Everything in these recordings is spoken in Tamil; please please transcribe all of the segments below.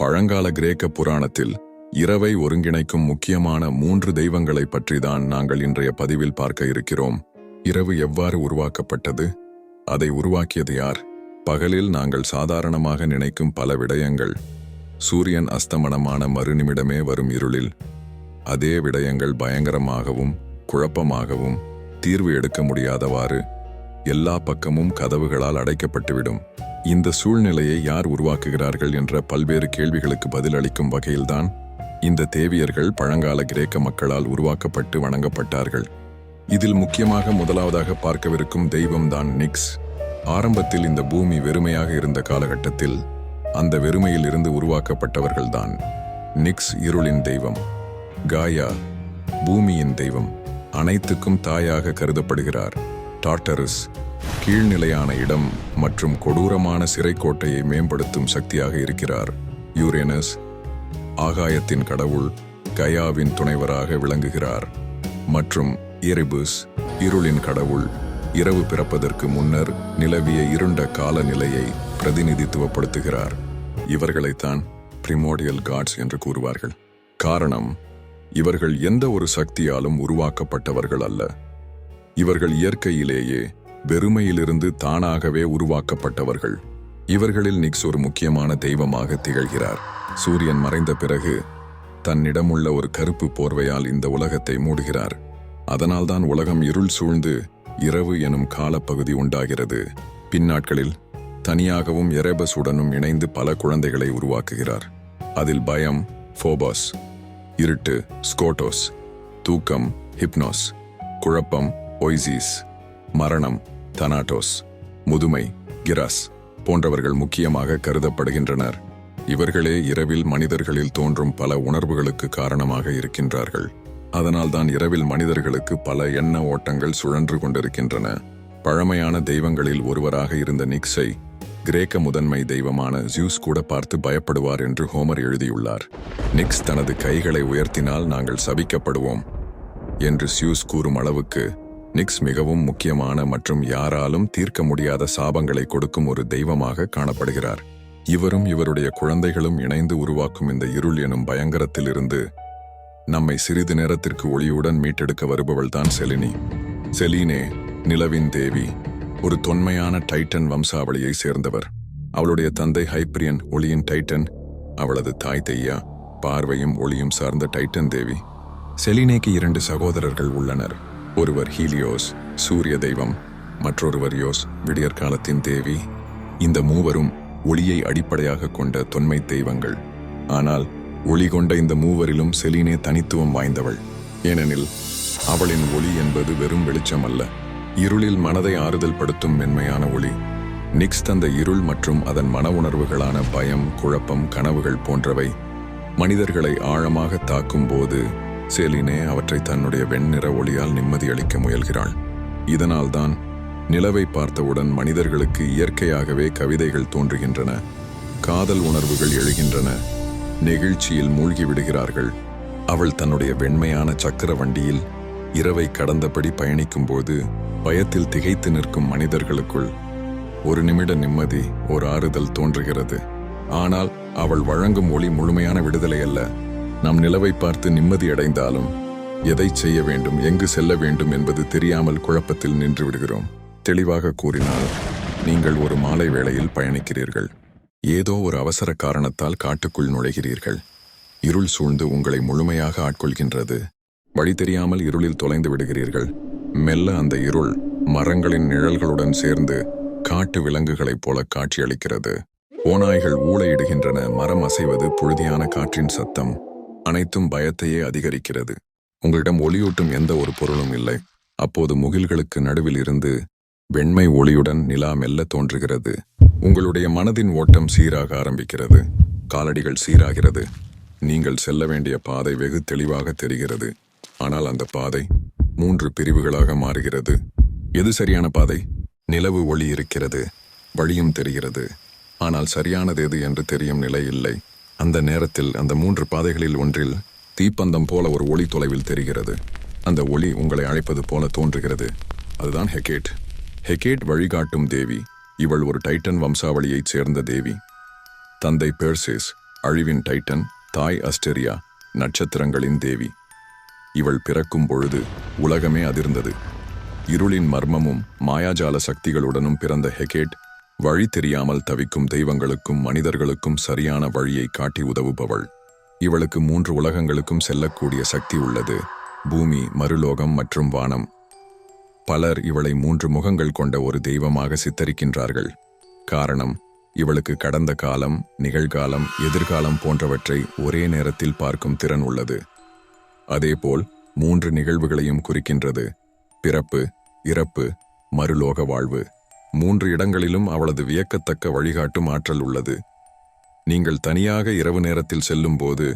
பழங்கால கிரேக்க புராணத்தில் இரவை ஒருங்கிணைக்கும் முக்கியமான மூன்று தெய்வங்களை பற்றிதான் நாங்கள் இன்றைய பதிவில் பார்க்க இருக்கிறோம். இரவு எவ்வாறு உருவாக்கப்பட்டது? அதை உருவாக்கியது யார்? பகலில் நாங்கள் சாதாரணமாக நினைக்கும் பல விடயங்கள். சூரியன் அஸ்தமனமான மறுநிமிடமே வரும் இருளில். அதே விடயங்கள் பயங்கரமாகவும் குழப்பமாகவும் தீர்வு எடுக்க முடியாதவாறு எல்லா பக்கமும் கதவுகளால் அடைக்கப்பட்டுவிடும். இந்த சூழ்நிலையை யார் உருவாக்குகிறார்கள் என்ற பல்வேறு கேள்விகளுக்கு பதிலளிக்கும் வகையில்தான் இந்த தேவியர்கள் பழங்கால கிரேக்க மக்களால் உருவாக்கப்பட்டு வணங்கப்பட்டார்கள். இதில் முக்கியமாக முதலாவதாக பார்க்கவிருக்கும் தெய்வம்தான் நிக்ஸ். ஆரம்பத்தில் இந்த பூமி வெறுமையாக இருந்த காலகட்டத்தில் அந்த வெறுமையில் இருந்து உருவாக்கப்பட்டவர்கள்தான் நிக்ஸ் இருளின் தெய்வம். காயா பூமியின் தெய்வம் அனைத்துக்கும் தாயாக கருதப்படுகிறார். டாட்டரஸ் கீழ்நிலையான இடம் மற்றும் கொடூரமான சிறைக்கோட்டையை மேம்படுத்தும் சக்தியாக இருக்கிறார். யூரேனஸ் ஆகாயத்தின் கடவுள் கயாவின் துணைவராக விளங்குகிறார். மற்றும் எரிபுஸ் இருளின் கடவுள் இரவு பிறப்பதற்கு முன்னர் நிலவிய இருண்ட காலநிலையை பிரதிநிதித்துவப்படுத்துகிறார். இவர்களைத்தான் பிரிமோடியல் காட்ஸ் என்று கூறுவார்கள். காரணம் இவர்கள் எந்த ஒரு சக்தியாலும் உருவாக்கப்பட்டவர்கள் அல்ல. இவர்கள் இயற்கையிலேயே வெறுமையிலிருந்து தானாகவே உருவாக்கப்பட்டவர்கள். இவர்களில் நிக்ஸ் ஒரு முக்கியமான தெய்வமாக திகழ்கிறார். சூரியன் மறைந்த பிறகு தன்னிடமுள்ள ஒரு கருப்பு போர்வையால் இந்த உலகத்தை மூடுகிறார். அதனால்தான் உலகம் இருள் சூழ்ந்து இரவு எனும் காலப்பகுதி உண்டாகிறது. பின்னாட்களில் தனியாகவும் எரேபஸுடனும் இணைந்து பல குழந்தைகளை உருவாக்குகிறார். அதில் பயம் ஃபோபாஸ் இருட்டு ஸ்கோட்டோஸ் தூக்கம் ஹிப்னோஸ் குழப்பம் ஒய்சீஸ் மரணம் தனாட்டோஸ் முதுமை கிராஸ் போன்றவர்கள் முக்கியமாக கருதப்படுகின்றனர். இவர்களே இரவில் மனிதர்களில் தோன்றும் பல உணர்வுகளுக்கு காரணமாக இருக்கின்றார்கள். அதனால்தான் இரவில் மனிதர்களுக்கு பல எண்ண ஓட்டங்கள் சுழன்று கொண்டிருக்கின்றன. பழமையான தெய்வங்களில் ஒருவராக இருந்த நிக்ஸை கிரேக்க முதன்மை தெய்வமான ஜியூஸ் கூட பார்த்து பயப்படுவார் என்று ஹோமர் எழுதியுள்ளார். நிக்ஸ் தனது கைகளை உயர்த்தினால் நாங்கள் சபிக்கப்படுவோம் என்று சியூஸ் கூறும் அளவுக்கு நிக்ஸ் மிகவும் முக்கியமான மற்றும் யாராலும் தீர்க்க முடியாத சாபங்களை கொடுக்கும் ஒரு தெய்வமாக காணப்படுகிறார். இவரும் இவருடைய குழந்தைகளும் இணைந்து உருவாக்கும் இந்த இருள் எனும் பயங்கரத்திலிருந்து நம்மை சிறிது நேரத்திற்கு ஒளியுடன் மீட்டெடுக்க வருபவள்தான் செலினி. செலீனே நிலவின் தேவி ஒரு தொன்மையான டைட்டன் வம்சாவளியை சேர்ந்தவர். அவளுடைய தந்தை ஹைப்ரியன் ஒளியின் டைட்டன் அவளது தாய் தையா பார்வையும் ஒளியும் சார்ந்த டைட்டன் தேவி. செலினேக்கு இரண்டு சகோதரர்கள் உள்ளனர். ஒருவர் ஹீலியோஸ் சூரிய தெய்வம் மற்றொருவர் யோஸ் விடியற்காலத்தின் தேவி. இந்த மூவரும் ஒளியை அடிப்படையாக கொண்ட தொன்மை தெய்வங்கள். ஆனால் ஒளி கொண்ட இந்த மூவரிலும் செலினே தனித்துவம் வாய்ந்தவள். ஏனெனில் அவளின் ஒளி என்பது வெறும் வெளிச்சம் அல்ல. இருளில் மனதை ஆறுதல் படுத்தும் மென்மையான ஒளி. நிக்ஸ் தந்த இருள் மற்றும் அதன் மன உணர்வுகளான பயம் குழப்பம் கனவுகள் போன்றவை மனிதர்களை ஆழமாக தாக்கும் போது செலினே அவற்றை தன்னுடைய வெண்ணிற ஒளியால் நிம்மதியளிக்க முயல்கிறாள். இதனால்தான் நிலவை பார்த்தவுடன் மனிதர்களுக்கு இயற்கையாகவே கவிதைகள் தோன்றுகின்றன. காதல் உணர்வுகள் எழுகின்றன. நெகிழ்ச்சியில் மூழ்கி விடுகிறார்கள். அவள் தன்னுடைய வெண்மையான சக்கர வண்டியில் இரவை கடந்தபடி பயணிக்கும்போது பயத்தில் திகைத்து நிற்கும் மனிதர்களுக்குள் ஒரு நிமிட நிம்மதி ஒரு ஆறுதல் தோன்றுகிறது. ஆனால் அவள் வழங்கும் ஒளி முழுமையான விடுதலை அல்ல. நம் நிலவை பார்த்து நிம்மதி அடைந்தாலும் எதை செய்ய வேண்டும் எங்கு செல்ல வேண்டும் என்பது தெரியாமல் குழப்பத்தில் நின்று விடுகிறோம். தெளிவாக கூறினால் நீங்கள் ஒரு மாலை வேளையில் பயணிக்கிறீர்கள். ஏதோ ஒரு அவசர காரணத்தால் காட்டுக்குள் நுழைகிறீர்கள். இருள் சூழ்ந்து உங்களை முழுமையாக ஆட்கொள்கின்றது. வழி தெரியாமல் இருளில் தொலைந்து விடுகிறீர்கள். மெல்ல அந்த இருள் மரங்களின் நிழல்களுடன் சேர்ந்து காட்டு விலங்குகளைப் போல காட்சியளிக்கிறது. ஓநாய்கள் ஊழையிடுகின்றன மரம் அசைவது புழுதியான காற்றின் சத்தம். அனைத்தும் பயத்தையே அதிகரிக்கிறது. உங்களிடம் ஒளியூட்டும் எந்த ஒரு பொருளும் இல்லை. அப்போது முகில்களுக்கு நடுவில் இருந்து வெண்மை ஒளியுடன் நிலா மெல்ல தோன்றுகிறது. உங்களுடைய மனதின் ஓட்டம் சீராக ஆரம்பிக்கிறது. காலடிகள் சீராகிறது. நீங்கள் செல்ல வேண்டிய பாதை வெகு தெளிவாக தெரிகிறது. ஆனால் அந்த பாதை மூன்று பிரிவுகளாக மாறுகிறது. எது சரியான பாதை? நிலவு ஒளி இருக்கிறது. வழியும் தெரிகிறது. ஆனால் சரியானது எது என்று தெரியும் நிலை இல்லை. அந்த நேரத்தில் அந்த மூன்று பாதைகளில் ஒன்றில் தீப்பந்தம் போல ஒரு ஒளி தொலைவில் தெரிகிறது. அந்த ஒளி உங்களை அழைப்பது போல தோன்றுகிறது. அதுதான் ஹெகேட். ஹெகேட் வழிகாட்டும் தேவி. இவள் ஒரு டைட்டன் வம்சாவளியைச் சேர்ந்த தேவி. தந்தை பெர்சேஸ் அழிவின் டைட்டன் தாய் அஸ்டெரியா நட்சத்திரங்களின் தேவி. இவள் பிறக்கும் பொழுது உலகமே அதிர்ந்தது. இருளின் மர்மமும் மாயாஜால சக்திகளுடனும் பிறந்த ஹெகேட் வழி தெரியாமல் தவிக்கும் தெய்வங்களுக்கும் மனிதர்களுக்கும் சரியான வழியை காட்டி உதவுபவள். இவளுக்கு மூன்று உலகங்களுக்கும் செல்லக்கூடிய சக்தி உள்ளது. பூமி மறுலோகம் மற்றும் வானம். பலர் இவளை மூன்று முகங்கள் கொண்ட ஒரு தெய்வமாக சித்தரிக்கின்றார்கள். காரணம் இவளுக்கு கடந்த காலம் நிகழ்காலம் எதிர்காலம் போன்றவற்றை ஒரே நேரத்தில் பார்க்கும் திறன் உள்ளது. அதேபோல் மூன்று நிகழ்வுகளையும் குறிக்கின்றது. பிறப்பு இறப்பு மறுலோக வாழ்வு. மூன்று இடங்களிலும் அவளது வியக்கத்தக்க வழிகாட்டும் ஆற்றல் உள்ளது. நீங்கள் தனியாக இரவு நேரத்தில் செல்லும்போது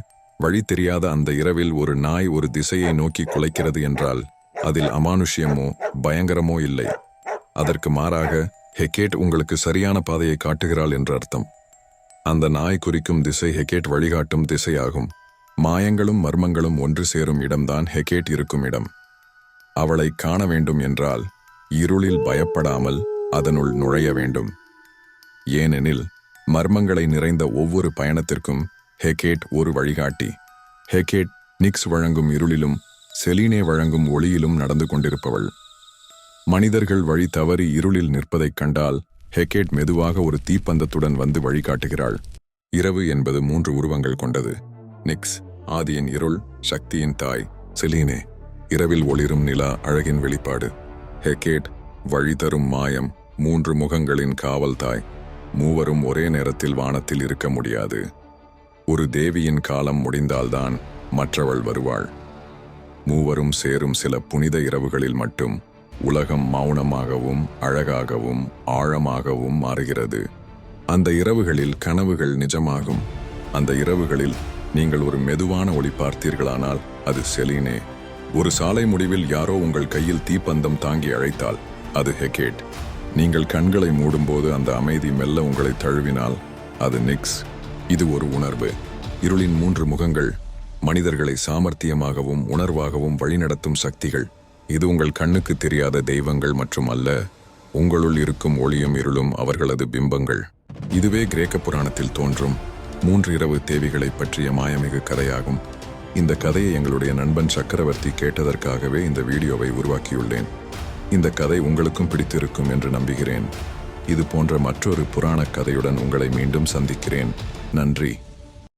வழி தெரியாத அந்த இரவில் ஒரு நாய் ஒரு திசையை நோக்கி குலைக்கிறது என்றால் அதில் அமானுஷ்யமோ பயங்கரமோ இல்லை. அதற்கு மாறாக ஹெக்கேட் உங்களுக்கு சரியான பாதையை காட்டுகிறாள் என்ற அர்த்தம். அந்த நாய் குறிக்கும் திசை ஹெக்கேட் வழிகாட்டும் திசையாகும். மாயங்களும் மர்மங்களும் ஒன்று சேரும் இடம்தான் ஹெக்கேட் இருக்கும் இடம். அவளை காண வேண்டும் என்றால் இருளில் பயப்படாமல் அதனுள் நுழைய வேண்டும். ஏனெனில் மர்மங்களை நிறைந்த ஒவ்வொரு பயணத்திற்கும் ஹெகேட் ஒரு வழிகாட்டி. ஹெகேட் நிக்ஸ் வழங்கும் இருளிலும் செலீனே வழங்கும் ஒளியிலும் நடந்து கொண்டிருப்பவள். மனிதர்கள் வழி தவறி இருளில் நிற்பதைக் கண்டால் ஹெகேட் மெதுவாக ஒரு தீப்பந்தத்துடன் வந்து வழிகாட்டுகிறாள். இரவு என்பது மூன்று உருவங்கள் கொண்டது. நிக்ஸ் ஆதியின் இருள் சக்தியின் தாய் செலீனே. இரவில் ஒளிரும் நிலா அழகின் வெளிப்பாடு. ஹெகேட் வழி தரும் மாயம் மூன்று முகங்களின் காவல்தாய். மூவரும் ஒரே நேரத்தில் வானத்தில் இருக்க முடியாது. ஒரு தேவியின் காலம் முடிந்தால்தான் மற்றவள் வருவாள். மூவரும் சேரும் சில புனித இரவுகளில் மட்டும் உலகம் மௌனமாகவும் அழகாகவும் ஆழமாகவும் மாறுகிறது. அந்த இரவுகளில் கனவுகள் நிஜமாகும். அந்த இரவுகளில் நீங்கள் ஒரு மெதுவான ஒளி பார்த்தீர்களானால் அது செலீனே. ஒரு சாலை முடிவில் யாரோ உங்கள் கையில் தீப்பந்தம் தாங்கி அழைத்தால் அது ஹெகேட். நீங்கள் கண்களை மூடும்போது அந்த அமைதி மெல்ல உங்களை தழுவினால் அது நிக்ஸ். இது ஒரு உணர்வு. இருளின் மூன்று முகங்கள் மனிதர்களை சாமர்த்தியமாகவும் உணர்வாகவும் வழிநடத்தும் சக்திகள். இது உங்கள் கண்ணுக்கு தெரியாத தெய்வங்கள் மற்றும் அல்ல. உங்களுள் இருக்கும் ஒளியும் இருளும் அவர்களது பிம்பங்கள். இதுவே கிரேக்க புராணத்தில் தோன்றும். மூன்று இரவு தேவிகளை பற்றிய மாயமிகு கதையாகும். இந்த கதையை எங்களுடைய நண்பன் சக்கரவர்த்தி கேட்டதற்காகவே இந்த வீடியோவை உருவாக்கியுள்ளேன். இந்த கதை உங்களுக்கும் பிடித்திருக்கும் என்று நம்புகிறேன். இது போன்ற மற்றொரு புராணக் கதையுடன் உங்களை மீண்டும் சந்திக்கிறேன். நன்றி.